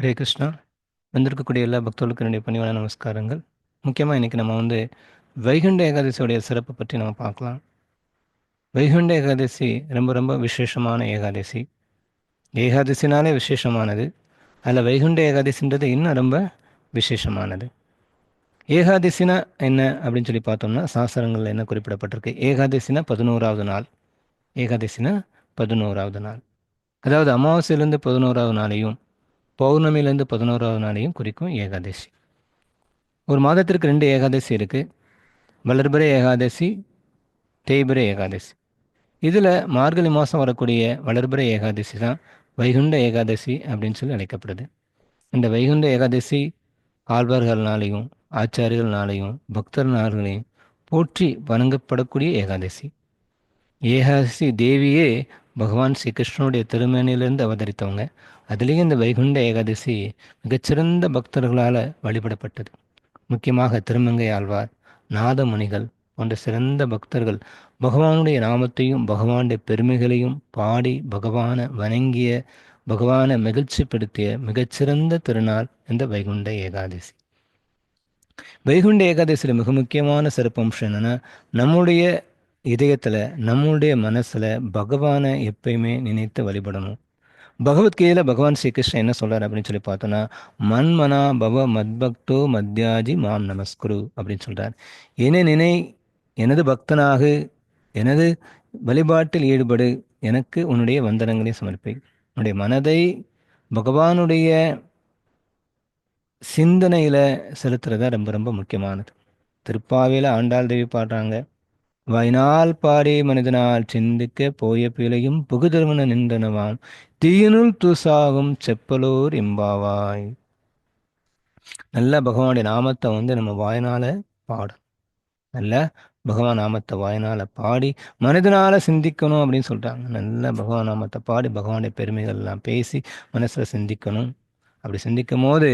ஹரே கிருஷ்ணா. வந்திருக்கக்கூடிய எல்லா பக்தர்களுக்கும் என்னுடைய பணிவான நமஸ்காரங்கள். முக்கியமாக இன்றைக்கி நம்ம வந்து வைகுண்ட ஏகாதசியோடைய சிறப்பை பற்றி நம்ம பார்க்கலாம். வைகுண்ட ஏகாதசி ரொம்ப ரொம்ப விசேஷமான ஏகாதசி. ஏகாதசினாலே விசேஷமானது. அதில் வைகுண்ட ஏகாதசின்றது இன்னும் ரொம்ப விசேஷமானது. ஏகாதசினா என்ன அப்படின்னு சொல்லி பார்த்தோம்னா சாஸ்திரங்களில் என்ன குறிப்பிடப்பட்டிருக்கு? ஏகாதசினா பதினோராவது நாள். ஏகாதசினா பதினோராவது நாள். அதாவது அமாவாசையிலேருந்து பதினோராவது நாளையும் பௌர்ணமியிலேருந்து பதினோராவது நாளையும் குறிக்கும் ஏகாதசி. ஒரு மாதத்திற்கு ரெண்டு ஏகாதசி இருக்குது வளர்பிறை ஏகாதசி தேய்பிறை ஏகாதசி. இதில் மார்கழி மாதம் வரக்கூடிய வளர்பிறை ஏகாதசி தான் வைகுண்ட ஏகாதசி அப்படின்னு சொல்லி அழைக்கப்படுது. இந்த வைகுண்ட ஏகாதசி ஆழ்வார்கள்னாலையும் ஆச்சாரியர்கள்னாலையும் பக்தர்னாலையும் போற்றி வணங்கப்படக்கூடிய ஏகாதசி. ஏகாதசி தேவியே பகவான் ஸ்ரீ கிருஷ்ணனுடைய திருமேனியிலிருந்து அவதரித்தவங்க. அதுலேயும் இந்த வைகுண்ட ஏகாதசி மிகச்சிறந்த பக்தர்களால் வழிபடப்பட்டது. முக்கியமாக திருமங்கை ஆழ்வார் நாதமுனிகள் போன்ற சிறந்த பக்தர்கள் பகவானுடைய நாமத்தையும் பகவானுடைய பெருமைகளையும் பாடி பகவானை வணங்கிய பகவானை மகிழ்ச்சிப்படுத்திய மிகச்சிறந்த திருநாள் இந்த வைகுண்ட ஏகாதசி. வைகுண்ட ஏகாதசியில் மிக முக்கியமான சிறப்பம்சம் என்னென்னா நம்முடைய இதயத்தில் நம்முடைய மனசில் பகவானை எப்பயுமே நினைத்து வழிபடணும். பகவத்கீதையில் பகவான் ஸ்ரீகிருஷ்ணன் என்ன சொல்கிறார் அப்படின்னு சொல்லி பார்த்தோன்னா மன்மனா பவ மத்பக்தோ மத்யாஜி மாம் நமஸ்குரு அப்படின்னு சொல்கிறார் என நினை எனது பக்தனாக எனது வழிபாட்டில் ஈடுபடு எனக்கு உன்னுடைய வந்தனங்களை சமர்ப்பி. உன்னுடைய மனதை பகவானுடைய சிந்தனையில் செலுத்துறதா ரொம்ப ரொம்ப முக்கியமானது. திருப்பாவையில் ஆண்டாள் தேவி பாடுறாங்க. வாயினால் பாடி மனிதனால் சிந்திக்க போய பிழையும் புகுதருவன நின்றனவாம் தீயனுள் தூசாகும் செப்பலூர் இம்பாவாய். நல்ல பகவானுடைய நாமத்தை வந்து நம்ம வாயினால பாடும் நல்ல பகவான் நாமத்தை வாயினால பாடி மனிதனால சிந்திக்கணும் அப்படின்னு சொல்றாங்க. நல்ல பகவான் நாமத்தை பாடி பகவானுடைய பெருமைகள் எல்லாம் பேசி மனசுல சிந்திக்கணும். அப்படி சிந்திக்கும் போது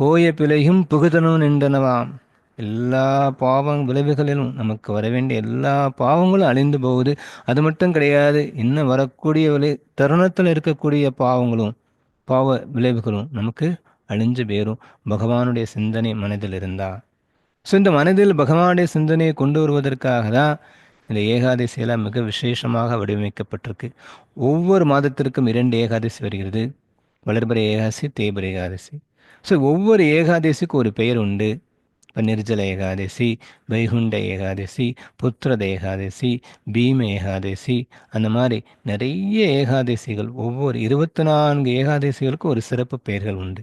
போய பிழையும் புகுதனும் நின்றனவாம். எல்லா பாவம் விளைவுகளிலும் நமக்கு வர வேண்டிய எல்லா பாவங்களும் அழிந்து போகுது. அது மட்டும் கிடையாது இன்னும் வரக்கூடிய விளை தருணத்தில் இருக்கக்கூடிய பாவங்களும் பாவ விளைவுகளும் நமக்கு அழிஞ்சு போயிரும். பகவானுடைய சிந்தனை மனதில் இருந்தா. ஸோ இந்த மனதில் பகவானுடைய சிந்தனையை கொண்டு வருவதற்காக தான் இந்த ஏகாதசியெல்லாம் மிக விசேஷமாக வடிவமைக்கப்பட்டிருக்கு. ஒவ்வொரு மாதத்திற்கும் இரண்டு ஏகாதசி வருகிறது. வளர்பிறை ஏகாதசி தேய்பிறை ஏகாதசி. ஸோ ஒவ்வொரு ஏகாதசிக்கும் ஒரு பெயர் உண்டு. இப்போ நிர்ஜல ஏகாதசி வைகுண்ட ஏகாதசி புத்திரத ஏகாதசி பீம ஏகாதசி அந்த மாதிரி நிறைய ஏகாதசிகள் ஒவ்வொரு இருபத்தி நான்கு ஏகாதசிகளுக்கும் ஒரு சிறப்பு பெயர்கள் உண்டு.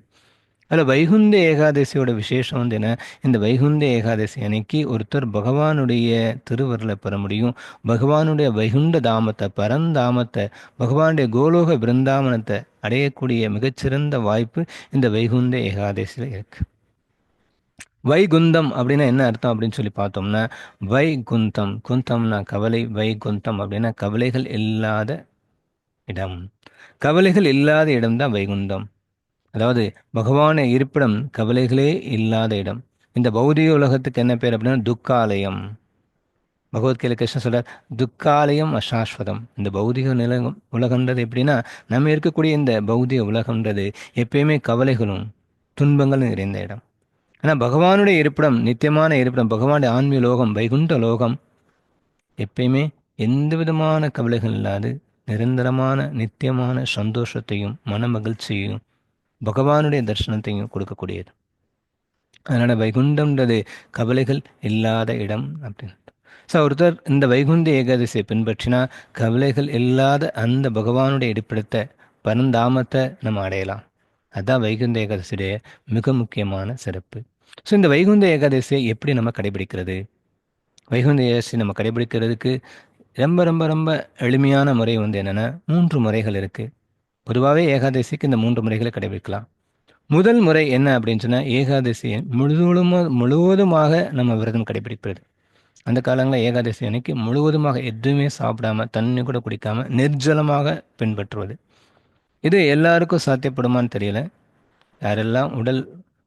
அதில் வைகுந்த ஏகாதசியோட விசேஷம் வந்து என்ன? இந்த வைகுந்த ஏகாதசி அன்னைக்கு ஒருத்தர் பகவானுடைய திருவருளை பெற முடியும். பகவானுடைய வைகுண்ட தாமத்தை பரந்தாமத்தை பகவானுடைய கோலோக பிருந்தாவனத்தை அடையக்கூடிய மிகச்சிறந்த வாய்ப்பு இந்த வைகுந்த ஏகாதசியில் இருக்குது வைகுந்தம் அப்படின்னா என்ன அர்த்தம் அப்படின்னு சொல்லி பார்த்தோம்னா வைகுந்தம் குந்தம்னா கவலை வைகுந்தம் அப்படின்னா கவலைகள் இல்லாத இடம். கவலைகள் இல்லாத இடம் தான் வைகுந்தம். அதாவது பகவான இருப்பிடம் கவலைகளே இல்லாத இடம். இந்த பௌதிக உலகத்துக்கு என்ன பேர் அப்படின்னா துக்காலயம். பகவத்கீதை கிருஷ்ணன் சொல்றார் துக்காலயம் அசாஸ்வதம். இந்த பௌதிக நிலகம் உலகன்றது எப்படின்னா நம்ம இருக்கக்கூடிய இந்த பௌதிக உலகன்றது எப்பயுமே கவலைகளும் துன்பங்களும் நிறைந்த இடம். ஆனால் பகவானுடைய இருப்பிடம் நித்தியமான இருப்பிடம் பகவானுடைய ஆன்மீக லோகம் வைகுண்ட லோகம் எப்பயுமே எந்த விதமான கவலைகள் இல்லாது நிரந்தரமான நித்தியமான சந்தோஷத்தையும் மன மகிழ்ச்சியையும் பகவானுடைய தரிசனத்தையும் கொடுக்கக்கூடியது. அதனால் வைகுண்டம்ன்றது கவலைகள் இல்லாத இடம் அப்படின்னு ஸோ ஒருத்தர் இந்த வைகுண்ட ஏகாதசியை பின்பற்றினா கவலைகள் இல்லாத அந்த பகவானுடைய இருப்பிடத்தை பரந்தாமத்தை நம்ம அடையலாம். அதுதான் வைகுந்த ஏகாதசியுடைய மிக முக்கியமான சிறப்பு. ஸோ இந்த வைகுந்த ஏகாதசியை எப்படி நம்ம கடைபிடிக்கிறது? வைகுந்த ஏகாதசி நம்ம கடைபிடிக்கிறதுக்கு ரொம்ப ரொம்ப ரொம்ப எளிமையான முறை வந்து என்னென்னா மூன்று முறைகள் இருக்குது பொதுவாகவே ஏகாதசிக்கு இந்த மூன்று முறைகளை கடைபிடிக்கலாம். முதல் முறை என்ன அப்படின்னு சொன்னால் ஏகாதசியை முழுவதுமாக முழுவதுமாக நம்ம விரதம் கடைபிடிப்பது. அந்த காலங்களில் ஏகாதசி அன்னைக்கு முழுவதுமாக எதுவுமே சாப்பிடாம தண்ணி கூட குடிக்காமல் நிர்ஜலமாக பின்பற்றுவது. இது எல்லாருக்கும் சாத்தியப்படுமான்னு தெரியல. யாரெல்லாம் உடல்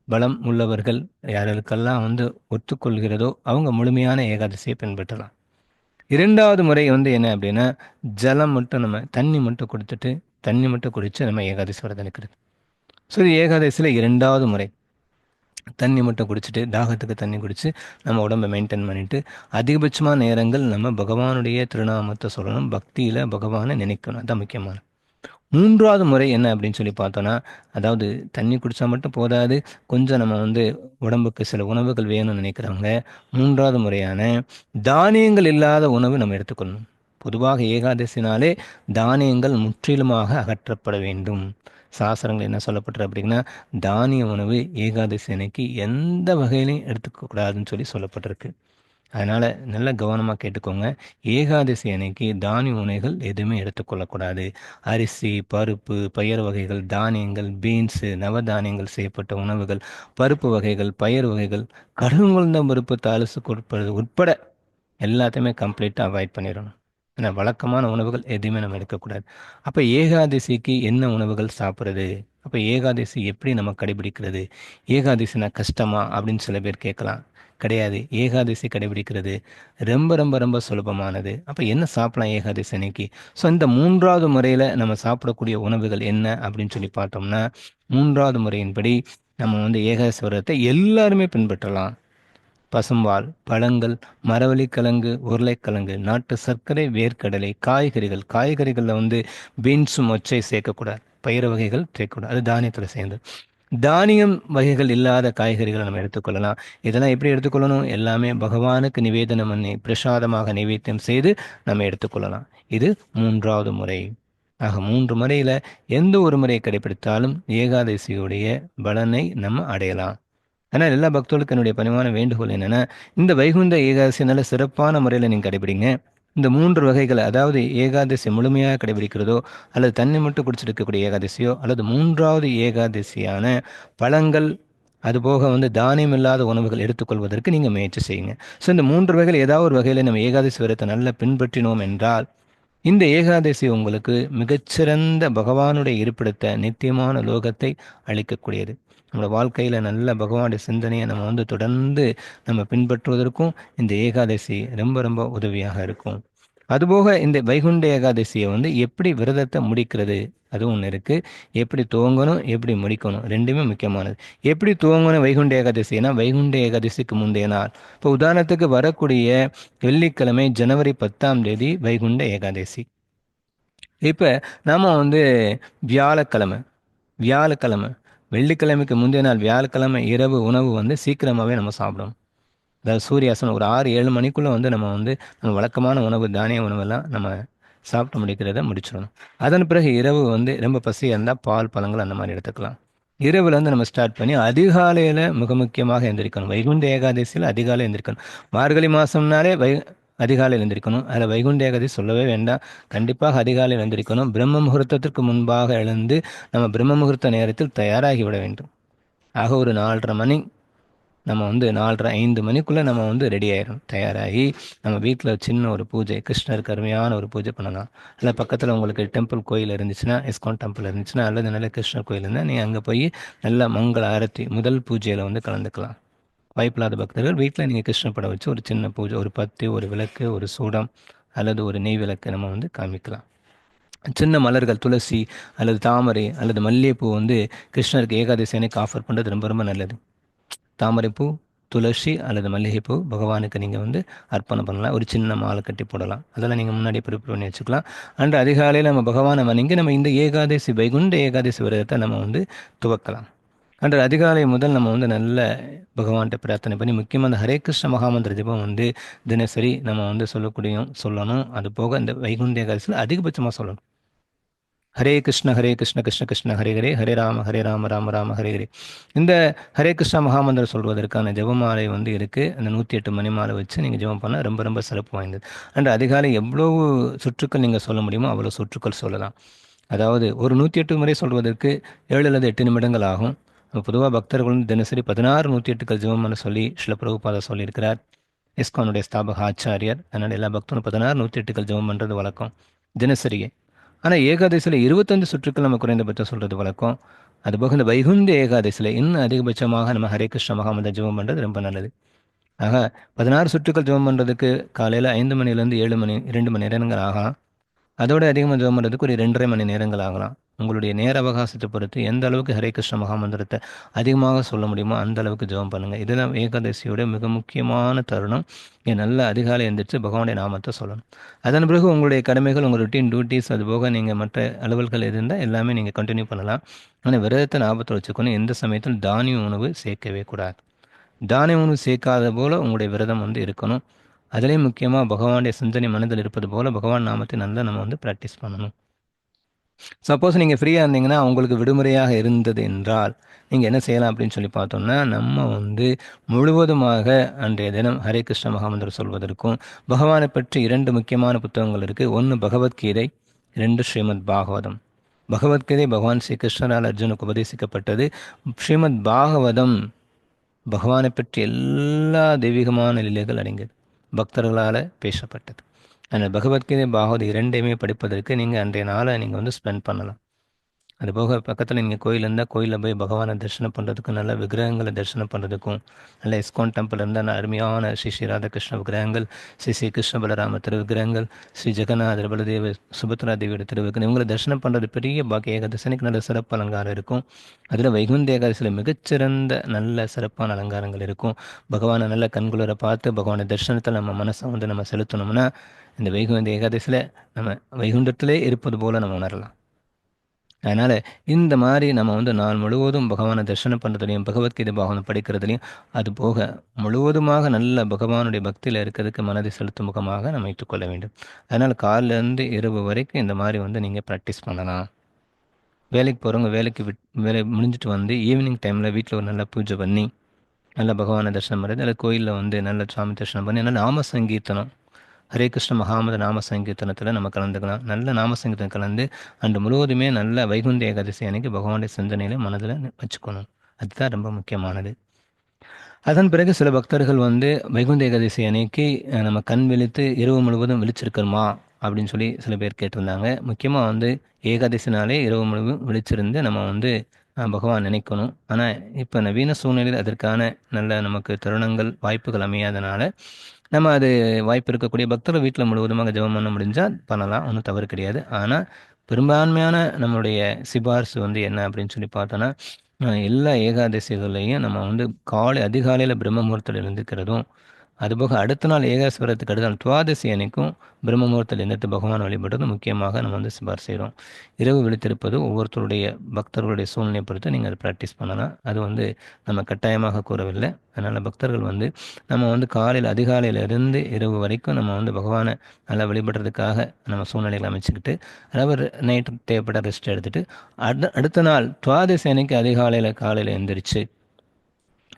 பலம் உள்ளவர்கள் யாருக்கெல்லாம் வந்து ஒத்துக்கொள்கிறதோ அவங்க முழுமையான ஏகாதசியை பின்பற்றலாம். இரண்டாவது முறை வந்து என்ன அப்படின்னா ஜலம் மட்டும் நம்ம தண்ணி மட்டும் கொடுத்துட்டு தண்ணி மட்டும் குடித்து நம்ம ஏகாதசி விரதம் இருக்கிறது ஸோ இது ஏகாதசியில் இரண்டாவது முறை. தண்ணி மட்டும் குடிச்சிட்டு தாகத்துக்கு தண்ணி குடித்து நம்ம உடம்பை மெயின்டைன் பண்ணிவிட்டு அதிகபட்சமான நேரங்கள் நம்ம பகவானுடைய திருநாமத்தை சொல்லணும் பக்தியில் பகவானை நினைக்கணும். அதுதான் முக்கியமான மூன்றாவது முறை என்ன அப்படின்னு சொல்லி பார்த்தோன்னா அதாவது தண்ணி குடித்தா மட்டும் போதாது கொஞ்சம் நம்ம வந்து உடம்புக்கு சில உணவுகள் வேணும்னு நினைக்கிறவங்க மூன்றாவது முறையான தானியங்கள் இல்லாத உணவு நம்ம எடுத்துக்கொள்ளணும். பொதுவாக ஏகாதசினாலே தானியங்கள் முற்றிலுமாக அகற்றப்பட வேண்டும். சாஸ்திரங்கள் என்ன சொல்லப்பட்டிருக்கு அப்படின்னா தானிய உணவு ஏகாதசி அன்னைக்கு எந்த வகையிலையும் எடுத்துக்கக்கூடாதுன்னு சொல்லி சொல்லப்பட்டிருக்கு. அதனால் நல்ல கவனமாக கேட்டுக்கோங்க. ஏகாதசி அன்னைக்கு தானிய உணவுகள் எதுவுமே எடுத்துக்கொள்ளக்கூடாது. அரிசி பருப்பு பயிர் வகைகள் தானியங்கள் பீன்ஸு நவதானியங்கள் செய்யப்பட்ட உணவுகள் பருப்பு வகைகள் பயிர் வகைகள் கருங்குழந்த பருப்பு தாலுசு கொடுப்பது உட்பட எல்லாத்தையுமே கம்ப்ளீட்டாக அவாய்ட் பண்ணிடணும். ஏன்னா வழக்கமான உணவுகள் எதுவுமே நம்ம எடுக்கக்கூடாது. அப்போ ஏகாதசிக்கு என்ன உணவுகள் சாப்பிட்றது? அப்போ ஏகாதசி எப்படி நம்ம கடைபிடிக்கிறது? ஏகாதசினா கஷ்டமா? அப்படின்னு சில பேர் கேட்கலாம். கிடையாது. ஏகாதசி கடைபிடிக்கிறது ரொம்ப ரொம்ப ரொம்ப சுலபமானது. அப்போ என்ன சாப்பிடலாம் ஏகாதசி அன்னைக்கு? ஸோ இந்த மூன்றாவது முறையில் நம்ம சாப்பிடக்கூடிய உணவுகள் என்ன அப்படின்னு சொல்லி பார்த்தோம்னா மூன்றாவது முறையின்படி நம்ம வந்து ஏகாதசி விரதத்தை எல்லாருமே பின்பற்றலாம். பசும்பால் பழங்கள் மரவள்ளிக்கிழங்கு உருளைக்கிழங்கு நாட்டு சர்க்கரை வேர்க்கடலை காய்கறிகள். காய்கறிகளில் வந்து பீன்ஸும் மொச்சை சேர்க்கக்கூடாது. பயிறு வகைகள் சேர்க்கக்கூடாது. அது தானியத்தில் சேர்ந்து தானியம் வகைகள் இல்லாத காய்கறிகளை நம்ம எடுத்துக்கொள்ளலாம். இதெல்லாம் எப்படி எடுத்துக்கொள்ளணும்? எல்லாமே பகவானுக்கு நிவேதனம் பண்ணி பிரசாதமாக நிவேத்தியம் செய்து நம்ம எடுத்துக்கொள்ளலாம். இது மூன்றாவது முறை. ஆக மூன்று முறையில் எந்த ஒரு முறையை கடைபிடித்தாலும் ஏகாதசியுடைய பலனை நம்ம அடையலாம். ஆனால் எல்லா பக்தர்களுக்கு என்னுடைய பணிவான வேண்டுகோள் என்னென்னா இந்த வைகுந்த ஏகாதசி நல்ல சிறப்பான முறையில் நீங்கள் கடைபிடிங்க இந்த மூன்று வகைகளை அதாவது ஏகாதசி முழுமையாக கடைபிடிக்கிறதோ அல்லது தண்ணி மட்டும் குடிச்சிருக்கக்கூடிய ஏகாதசியோ அல்லது மூன்றாவது ஏகாதசியான பழங்கள் அதுபோக வந்து தானியம் இல்லாத உணவுகள் எடுத்துக்கொள்வதற்கு நீங்கள் முயற்சி செய்யுங்க. ஸோ இந்த மூன்று வகையில் ஏதாவது ஒரு வகையில் நம்ம ஏகாதசி விரத்தை நல்லா பின்பற்றினோம் என்றால் இந்த ஏகாதசி உங்களுக்கு மிகச்சிறந்த பகவானுடைய இருப்பிடத்தை நித்தியமான லோகத்தை அளிக்கக்கூடியது. நம்மளோட வாழ்க்கையில் நல்ல பகவானுடைய சிந்தனையை நம்ம வந்து தொடர்ந்து நம்ம பின்பற்றுவதற்கும் இந்த ஏகாதசி ரொம்ப ரொம்ப உதவியாக இருக்கும். அதுபோக இந்த வைகுண்ட ஏகாதசியை வந்து எப்படி விரதத்தை முடிக்கிறது? அது ஒன்று இருக்குது எப்படி துவங்கணும்? எப்படி முடிக்கணும்? ரெண்டுமே முக்கியமானது. எப்படி துவங்கணும் வைகுண்ட ஏகாதசினா வைகுண்ட ஏகாதசிக்கு முந்தைய நாள். இப்போ உதாரணத்துக்கு வரக்கூடிய வெள்ளிக்கிழமை ஜனவரி பத்தாம் தேதி வைகுண்ட ஏகாதசி. இப்போ நாம் வந்து வியாழக்கிழமை வியாழக்கிழமை வெள்ளிக்கிழமைக்கு முந்தைய நாள் வியாழக்கிழமை இரவு உணவு வந்து சீக்கிரமாகவே நம்ம சாப்பிடணும். அதாவது சூரியாசனம் ஒரு ஆறு ஏழு மணிக்குள்ளே வந்து நம்ம வந்து நம்ம வழக்கமான உணவு தானிய உணவெல்லாம் நம்ம சாப்பிட்டு முடிக்கிறத முடிச்சிடணும். அதன் பிறகு இரவு வந்து ரொம்ப பசியாக இருந்தால் பால் பழங்கள் அந்த மாதிரி எடுத்துக்கலாம். இரவில் வந்து நம்ம ஸ்டார்ட் பண்ணி அதிகாலையில் மிக முக்கியமாக எந்திரிக்கணும். வைகுண்ட ஏகாதசியில் அதிகாலை எந்திரிக்கணும். மார்கழி மாதம்னாலே வை அதிகாலையில் எழுந்திருக்கணும். அதில் வைகுண்ட ஏகாதசி சொல்லவே வேண்டாம். கண்டிப்பாக அதிகாலையில் எழுந்திருக்கணும். பிரம்ம முகூர்த்தத்திற்கு முன்பாக எழுந்து நம்ம பிரம்ம முகூர்த்த நேரத்தில் தயாராகி விட வேண்டும். ஆக ஒரு நாலரை மணி நம்ம வந்து நாலரை ஐந்து மணிக்குள்ளே நம்ம வந்து ரெடி ஆயிடும் தயாராகி நம்ம வீட்டில் சின்ன ஒரு பூஜை கிருஷ்ணருக்கு அருமையான ஒரு பூஜை பண்ணலாம். இல்லை பக்கத்தில் உங்களுக்கு டெம்பிள் கோயில் இருந்துச்சுன்னா இஸ்கான் டெம்பிள் இருந்துச்சுன்னா அல்லது நல்ல கிருஷ்ணர் கோயில் இருந்தால் நீங்கள் அங்கே போய் நல்ல மங்கள ஆரத்தி முதல் பூஜையில் வந்து கலந்துக்கலாம். வாய்ப்பில்லாத பக்தர்கள் வீட்டில் நீங்கள் கிருஷ்ண படம் வச்சு ஒரு சின்ன பூஜை ஒரு பத்து ஒரு விளக்கு ஒரு சூடம் அல்லது ஒரு நெய் விளக்கு நம்ம வந்து காமிக்கலாம். சின்ன மலர்கள் துளசி அல்லது தாமரை அல்லது மல்லிகைப்பூ வந்து கிருஷ்ணருக்கு ஏகாதசி அன்னைக்கு ஆஃபர் பண்ணுறது ரொம்ப ரொம்ப நல்லது. தாமரைப்பூ துளசி அல்லது மல்லிகைப்பூ பகவானுக்கு நீங்கள் வந்து அர்ப்பணம் பண்ணலாம். ஒரு சின்ன மாலை கட்டி போடலாம். அதெல்லாம் நீங்கள் முன்னாடியே ப்ரிப்பேர் பண்ணி வச்சுக்கலாம். அன்று அதிகாலையில் நம்ம பகவானை வணங்கி நம்ம இந்த ஏகாதசி வைகுண்ட ஏகாதசி விரதத்தை நம்ம வந்து துவக்கலாம். அன்று அதிகாலை முதல் நம்ம வந்து நல்ல பகவான்கிட்ட பிரார்த்தனை பண்ணி முக்கியமாக அந்த ஹரே கிருஷ்ண மகாமந்திர ஜபம் வந்து தினசரி நம்ம வந்து சொல்லக்கூடிய சொல்லணும். அது போக இந்த வைகுண்ட ஏகாதசியில் அதிகபட்சமாக சொல்லணும். ஹரே கிருஷ்ண ஹரே கிருஷ்ண கிருஷ்ண கிருஷ்ண ஹரே ஹரே ஹரே ராம ஹரே ராம ராம ராம ஹரே ஹரே. இந்த ஹரே கிருஷ்ண மகாமந்திரம் சொல்வதற்கான ஜெபமாலை வந்து இருக்குது அந்த நூற்றி எட்டு மணி மாலை வச்சு நீங்கள் ஜெபம் பண்ணால் ரொம்ப ரொம்ப சிறப்பு வாய்ந்தது. அன்று அதிகாலை எவ்வளோ சுற்றுக்கள் நீங்கள் சொல்ல முடியுமோ அவ்வளோ சுற்றுக்கள் சொல்லலாம். அதாவது ஒரு நூற்றி எட்டு முறை சொல்வதற்கு ஏழு அல்லது எட்டு நிமிடங்கள் ஆகும். பொதுவாக பக்தர்கள் வந்து தினசரி பதினாறு நூற்றி எட்டுக்கள் ஜெபம் பண்ண சொல்லி சில பிரபுபாதா சொல்லியிருக்கிறார். இஸ்கானுடைய ஸ்தாபக ஆச்சாரியர். அதனால் எல்லா பக்தரும் பதினாறு நூற்றி எட்டுக்கள் ஜெபம் பண்ணுறது வழக்கம் தினசரியே. ஆனால் ஏகாதசியில் இருபத்தஞ்சு சுற்றுக்கள் நம்ம குறைந்தபட்சம் சொல்கிறது வழக்கம். அதுபோக இந்த வைகுந்த ஏகாதசியில் இன்னும் அதிகபட்சமாக நம்ம ஹரே கிருஷ்ண மகாமந்த ஜெபம் பண்ணுறது ரொம்ப நல்லது. ஆக பதினாறு சுற்றுக்கள் ஜெபம் பண்ணுறதுக்கு காலையில் ஐந்து மணிலேருந்து ஏழு மணி இரண்டு மணி நேரங்கள் ஆகலாம். அதோட அதிகமாக ஜெபம் பண்ணுறதுக்கு ஒரு ரெண்டரை மணி நேரங்கள் ஆகலாம். உங்களுடைய நேர அவகாசத்தை பொறுத்து எந்த அளவுக்கு ஹரே கிருஷ்ண மகாமந்திரத்தை அதிகமாக சொல்ல முடியுமோ அந்த அளவுக்கு ஜெபம் பண்ணுங்கள் இதுதான் ஏகாதசியோட மிக முக்கியமான தருணம். இங்கே நல்ல அதிகாலை எழுந்திரிச்சு பகவானுடைய நாமத்தை சொல்லணும். அதன் பிறகு உங்களுடைய கடமைகள் உங்கள் ருட்டீன் டியூட்டிஸ் அது போக நீங்கள் மற்ற அலுவல்கள் எது இருந்தால் எல்லாமே நீங்கள் கண்டினியூ பண்ணலாம். ஆனால் விரதத்தை ஞாபகத்தில் வச்சுக்கணும். எந்த சமயத்தில் தானிய உணவு சேர்க்கவே கூடாது. தானிய உணவு சேர்க்காத போல் உங்களுடைய விரதம் வந்து இருக்கணும். அதுலேயும் முக்கியமாக பகவானுடைய சிந்தனை மனதில் இருப்பது போல் பகவான் நாமத்தை நல்லா நம்ம வந்து ப்ராக்டிஸ் பண்ணணும். சப்போஸ் நீங்கள் ஃப்ரீயாக இருந்தீங்கன்னா உங்களுக்கு விடுமுறையாக இருந்தது என்றால் நீங்கள் என்ன செய்யலாம் அப்படின்னு சொல்லி பார்த்தோம்னா நம்ம வந்து முழுவதுமாக அன்றைய தினம் ஹரே கிருஷ்ண மகாமந்திர சொல்வதற்கும் பகவானை பற்றி இரண்டு முக்கியமான புத்தகங்கள் இருக்குது ஒன்று பகவத்கீதை ரெண்டு ஸ்ரீமத் பாகவதம். பகவத்கீதை பகவான் ஸ்ரீ கிருஷ்ணரால் அர்ஜுனுக்கு உபதேசிக்கப்பட்டது. ஸ்ரீமத் பாகவதம் பகவானை பற்றி எல்லா தெய்வீகமான நிலைகள் அடங்கியது பக்தர்களால் பேசப்பட்டது. அந்த பகவத்கீதை பாகவத் இரண்டையுமே படிப்பதற்கு நீங்கள் அன்றைய நாளை நீங்கள் வந்து ஸ்பெண்ட் பண்ணலாம். அது போக பக்கத்தில் நீங்கள் கோயில் இருந்தால் கோயிலில் போய் பகவானை தரிசனம் பண்ணுறதுக்கும் நல்ல விக்கிரகங்களை தரிசனம் பண்ணுறதுக்கும் நல்ல இஸ்கான் டெம்பிள் இருந்தால் அருமையான ஸ்ரீ ஸ்ரீ ராதாகிருஷ்ண விக்கிரகங்கள் ஸ்ரீ ஸ்ரீ கிருஷ்ண பலராம திருவிக்கிரகங்கள் ஸ்ரீ ஜெகநாதர் பலதேவ சுபத்ரா தேவியோட திருவிக்கிரம் இவங்களை தரிசனம் பண்ணுறது பெரிய பாக்கிய ஏகாதசனிக்கு நல்ல சிறப்பு அலங்காரம் இருக்கும். அதில் வைகுந்த ஏகாதசியில் மிகச்சிறந்த நல்ல சிறப்பான அலங்காரங்கள் இருக்கும். பகவானை நல்ல கண்குளரை பார்த்து பகவானை தரிசனத்தில் நம்ம மனசை வந்து நம்ம செலுத்தணும்னா இந்த வைகுந்த ஏகாதசியில் நம்ம வைகுண்டத்திலே இருப்பது போல் நம்ம உணரலாம். அதனால் இந்த மாதிரி நம்ம வந்து நாள் முழுவதும் பகவானை தரிசனம் பண்ணுறதுலையும் பகவத்கீதை பாகவனம் படிக்கிறதுலையும் அது போக முழுவதுமாக நல்ல பகவானுடைய பக்தியில் இருக்கிறதுக்கு மனதை செலுத்தும் முகமாக நம்ம வைத்துக்கொள்ள வேண்டும். அதனால் காலிலேருந்து இரவு வரைக்கும் இந்த மாதிரி வந்து நீங்கள் ப்ராக்டிஸ் பண்ணலாம். வேலைக்கு போகிறவங்க வேலைக்கு விட் வேலை முடிஞ்சிட்டு வந்து ஈவினிங் டைமில் வீட்டில் ஒரு நல்ல பூஜை பண்ணி நல்ல பகவானை தரிசனம் பண்ணுறது அல்லது கோயிலில் வந்து நல்ல சாமி தரிசனம் பண்ணி நல்ல நாம சங்கீர்த்தனம் ஹரே கிருஷ்ண மகாமத நாம சங்கீர்த்தனத்தில் நம்ம கலந்துக்கலாம். நல்ல நாம சங்கீர்த்தனம் கலந்து அன்று முழுவதுமே நல்ல வைகுந்த ஏகாதசி அன்னைக்கு பகவானுடைய சிந்தனையில் மனதில் வச்சுக்கணும். அதுதான் ரொம்ப முக்கியமானது. அதன் பிறகு சில பக்தர்கள் வந்து வைகுந்த ஏகாதசி அன்னைக்கு நம்ம கண் விழித்து இரவு முழுவதும் விழிச்சிருக்கணுமா? அப்படின்னு சொல்லி சில பேர் கேட்டிருந்தாங்க. முக்கியமாக வந்து ஏகாதசினாலே இரவு முழுவதும் விழிச்சிருந்து நம்ம வந்து பகவான் நினைக்கணும். ஆனால் இப்போ நவீன சூழ்நிலையில் அதற்கான நல்ல நமக்கு தருணங்கள் வாய்ப்புகள் அமையாதனால நம்ம அது வாய்ப்பு இருக்கக்கூடிய பக்தர்கள் வீட்டில் முழுவதுமாக ஜெபம் பண்ண முடிஞ்சால் பண்ணலாம் ஒன்றும் தவறு கிடையாது. ஆனால் பெரும்பான்மையான நம்மளுடைய சிபாரிசு வந்து என்ன அப்படின்னு சொல்லி பார்த்தோன்னா எல்லா ஏகாதசிகளையும் நம்ம வந்து காலை அதிகாலையில் பிரம்ம முகூர்த்தத்தில் இருந்துக்கிறதும் அதுபோக அடுத்த நாள் ஏகாஸ்வரத்துக்கு அடுத்த நாள் துவாதசி அன்னைக்கும் பிரம்ம முகூர்த்தத்தில் இருந்துட்டு பகவான் வழிபடுறது முக்கியமாக நம்ம வந்து சிபார் செய்கிறோம் இரவு விழித்திருப்பது ஒவ்வொருத்தருடைய பக்தர்களுடைய சூழ்நிலையை பொறுத்து நீங்கள் அதை ப்ராக்டிஸ் பண்ணலாம். அது வந்து நம்ம கட்டாயமாக கூறவில்லை. அதனால் பக்தர்கள் வந்து நம்ம வந்து காலையில் அதிகாலையில் இருந்து இரவு வரைக்கும் நம்ம வந்து பகவானை நல்லா வழிபடுறதுக்காக நம்ம சூழ்நிலைகளை அமைச்சுக்கிட்டு அதாவது நைட்டு தேவைப்பட்ட ரெஸ்ட் எடுத்துகிட்டு அடு அடுத்த நாள் துவாதசி அன்னைக்கு அதிகாலையில் காலையில் எழுந்திரிச்சு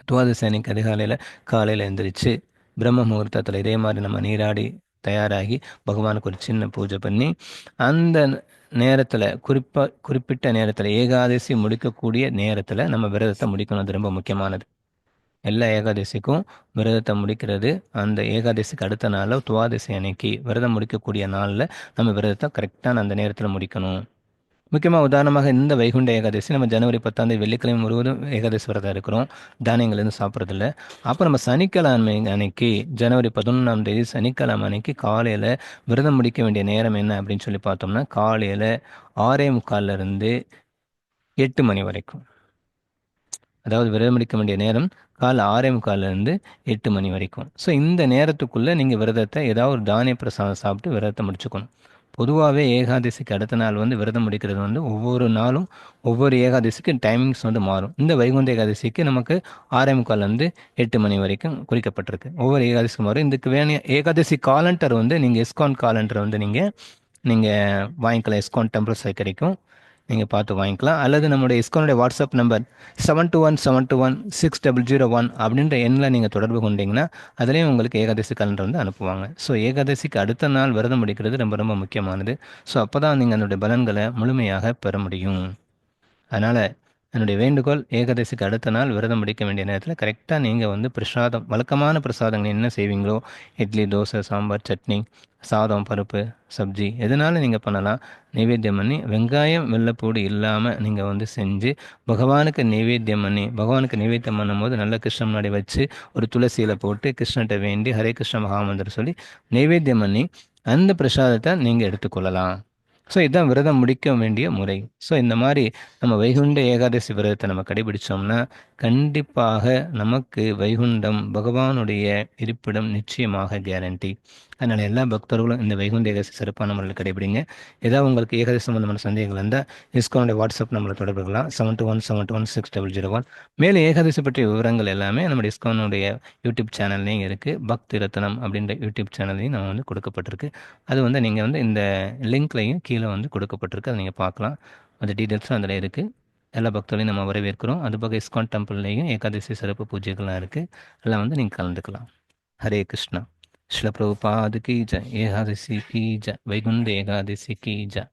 துவாதசி அன்னைக்கு அதிகாலையில் காலையில் எழுந்திரிச்சு பிரம்ம முகூர்த்தத்தில் இதே மாதிரி நம்ம நீராடி தயாராகி பகவானுக்கு ஒரு சின்ன பூஜை பண்ணி அந்த நேரத்தில் குறிப்பாக குறிப்பிட்ட நேரத்தில் ஏகாதசி முடிக்கக்கூடிய நேரத்தில் நம்ம விரதத்தை முடிக்கணும். அது ரொம்ப முக்கியமானது. எல்லா ஏகாதசிக்கும் விரதத்தை முடிக்கிறது. அந்த ஏகாதசிக்கு அடுத்த நாளில் துவாதசி அன்னைக்கு விரதம் முடிக்கக்கூடிய நாளில் நம்ம விரதத்தை கரெக்டான அந்த நேரத்தில் முடிக்கணும். முக்கியமாக உதாரணமாக இந்த வைகுண்ட ஏகாதசி நம்ம ஜனவரி பத்தாந்தேதி வெள்ளிக்கிழமை முழுவதும் ஏகாதசி விரதம் இருக்கிறோம். தானியங்கள் எதுவும் சாப்பிட்றதில்ல. அப்போ நம்ம சனிக்கிழமை அன்னைக்கு ஜனவரி பதினொன்றாம் தேதி சனிக்கிழமை அன்னைக்கு காலையில் விரதம் முடிக்க வேண்டிய நேரம் என்ன அப்படின்னு சொல்லி பார்த்தோம்னா காலையில் ஆறே முக்கால்லேருந்து எட்டு மணி வரைக்கும். அதாவது விரதம் முடிக்க வேண்டிய நேரம் காலை ஆறே முக்கால்லேருந்து எட்டு மணி வரைக்கும். ஸோ இந்த நேரத்துக்குள்ளே நீங்கள் விரதத்தை ஏதாவது ஒரு தானிய பிரசாதம் சாப்பிட்டு விரதத்தை முடிச்சுக்கணும். பொதுவாகவே ஏகாதசிக்கு அடுத்த நாள் வந்து விரதம் முடிக்கிறது வந்து ஒவ்வொரு நாளும் ஒவ்வொரு ஏகாதசிக்கு டைமிங்ஸ் வந்து மாறும். இந்த வைகுந்த ஏகாதசிக்கு நமக்கு ஆறே முக்கால்லேருந்து எட்டு மணி வரைக்கும் குறிக்கப்பட்டிருக்கு. ஒவ்வொரு ஏகாதசிக்கும் மாறும் இதுக்கு வேணும் ஏகாதசி காலண்டர் வந்து நீங்கள் எஸ்கான் காலண்டர் வந்து நீங்கள் நீங்கள் வாங்கிக்கலாம். எஸ்கான் டெம்பிள் கிடைக்கும் நீங்கள் பார்த்து வாங்கிக்கலாம். அல்லது நம்மளுடைய இஸ்கோனுடைய WhatsApp number seven two one seven two one six double zero one அப்படின்ற எண்ணில் நீங்கள் தொடர்பு கொண்டீங்கன்னா அதுலேயும் உங்களுக்கு ஏகாதசி கலண்டர் வந்து அனுப்புவாங்க. ஸோ ஏகாதசிக்கு அடுத்த நாள் விரதம் முடிக்கிறது ரொம்ப ரொம்ப முக்கியமானது. ஸோ அப்போ தான் நீங்கள் அதனுடைய பலன்களை முழுமையாக பெற முடியும். அதனால் என்னுடைய வேண்டுகோள் ஏகாதசிக்கு அடுத்த நாள் விரதம் முடிக்க வேண்டிய நேரத்தில் கரெக்டாக நீங்கள் வந்து பிரசாதம் வழக்கமான பிரசாதங்கள் என்ன செய்வீங்களோ இட்லி தோசை சாம்பார் சட்னி சாதம் பருப்பு சப்ஜி எதனால நீங்கள் பண்ணலாம். நைவேத்தியம் பண்ணி வெங்காயம் வெள்ளைப்பூடு இல்லாமல் நீங்கள் வந்து செஞ்சு பகவானுக்கு நைவேத்தியம் பண்ணி பகவானுக்கு நைவேத்தியம் பண்ணும்போது நல்ல கிருஷ்ண முன்னாடி வச்சு ஒரு துளசியில் போட்டு கிருஷ்ணகிட்ட வேண்டி ஹரே கிருஷ்ண மகாமந்திர சொல்லி நைவேத்தியம் பண்ணி அந்த பிரசாதத்தை நீங்கள் எடுத்துக்கொள்ளலாம். ஸோ இதுதான் விரதம் முடிக்க வேண்டிய முறை. ஸோ இந்த மாதிரி நம்ம வைகுண்ட ஏகாதசி விரதத்தை நம்ம கடைபிடிச்சோம்னா கண்டிப்பாக நமக்கு வைகுண்டம் பகவானுடைய இருப்பிடம் நிச்சயமாக கேரண்டி அதனால் எல்லா பக்தர்களும் இந்த வைகுண்ட ஏகாதசி சிறப்பான முறையில் கடைபிடிங்க. ஏதாவது உங்களுக்கு ஏகாதசி சம்பந்தமான சந்தேகங்கள் இருந்தால் இஸ்கோனுடைய வாட்ஸ்அப் நம்மளை தொடர்பு கொள்ளலாம் seven two one seven two one six double zero one மேலும் ஏகாதசி பற்றிய விவரங்கள் எல்லாமே நம்முடைய இஸ்கானுடைய யூடியூப் சேனல்லையும் இருக்குது பக்தி ரத்னம் அப்படின்ற யூடியூப் சேனல்லையும் நம்ம வந்து கொடுக்கப்பட்டிருக்கு. அது வந்து நீங்கள் வந்து இந்த லிங்க்லையும் கீழே வந்து கொடுக்கப்பட்டிருக்கு. அதை நீங்கள் பார்க்கலாம். அந்த டீட்டெயில்ஸும் அதில் இருக்குது எல்லா பக்தர்களையும் நம்ம வரவேற்கிறோம். அது போக இஸ்கான் டெம்பிள்லேயும் ஏகாதசி சிறப்பு பூஜைகள்லாம் இருக்குது எல்லாம் வந்து நீங்கள் கலந்துக்கலாம். ஹரே கிருஷ்ணா. शिल प्रभुपाद की जय एकादशी की जय वैकुंठ एकादशी की जय